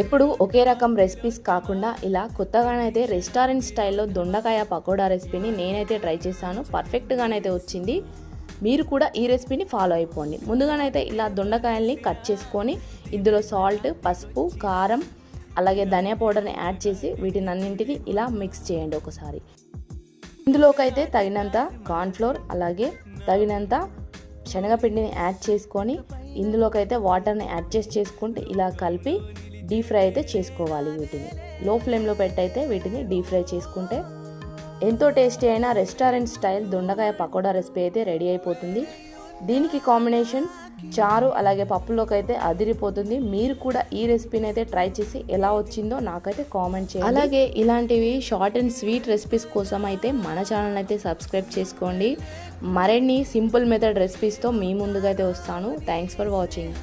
ఎప్పుడు ఒకే రకం రెసిపీస్ కాకుండా ఇలా కొత్తగానైతే రెస్టారెంట్ స్టైల్లో దొండకాయ పకోడా రెసిపీని నేనైతే ట్రై చేశాను. పర్ఫెక్ట్గానైతే వచ్చింది. మీరు కూడా ఈ రెసిపీని ఫాలో అయిపోండి. ముందుగానైతే ఇలా దొండకాయల్ని కట్ చేసుకొని ఇందులో సాల్ట్ పసుపు కారం అలాగే ధనియా పౌడర్ని యాడ్ చేసి వీటిని అన్నింటిని ఇలా మిక్స్ చేయండి ఒకసారి. ఇందులోకైతే తగినంత కార్న్ఫ్లోర్ అలాగే తగినంత శనగపిండిని యాడ్ చేసుకొని ఇందులోకైతే వాటర్ని అడ్జస్ట్ చేసుకుంటే ఇలా కలిపి డీప్ ఫ్రై అయితే చేసుకోవాలి వీటిని. లో ఫ్లేమ్లో పెట్టయితే వీటిని డీప్ ఫ్రై చేసుకుంటే ఎంతో టేస్టీ అయిన రెస్టారెంట్ స్టైల్ దొండకాయ పకోడా రెసిపీ అయితే రెడీ అయిపోతుంది. దీనికి కాంబినేషన్ చారు అలాగే పప్పులోకి అయితే అదిరిపోతుంది. మీరు కూడా ఈ రెసిపీని అయితే ట్రై చేసి ఎలా వచ్చిందో నాకైతే కామెంట్ చేయండి. అలాగే ఇలాంటివి షార్ట్ అండ్ స్వీట్ రెసిపీస్ కోసం అయితే మన ఛానల్ అయితే సబ్స్క్రైబ్ చేసుకోండి. మరిన్ని సింపుల్ మెథడ్ రెసిపీస్తో మీ ముందుగా అయితే వస్తాను. Thanks for watching.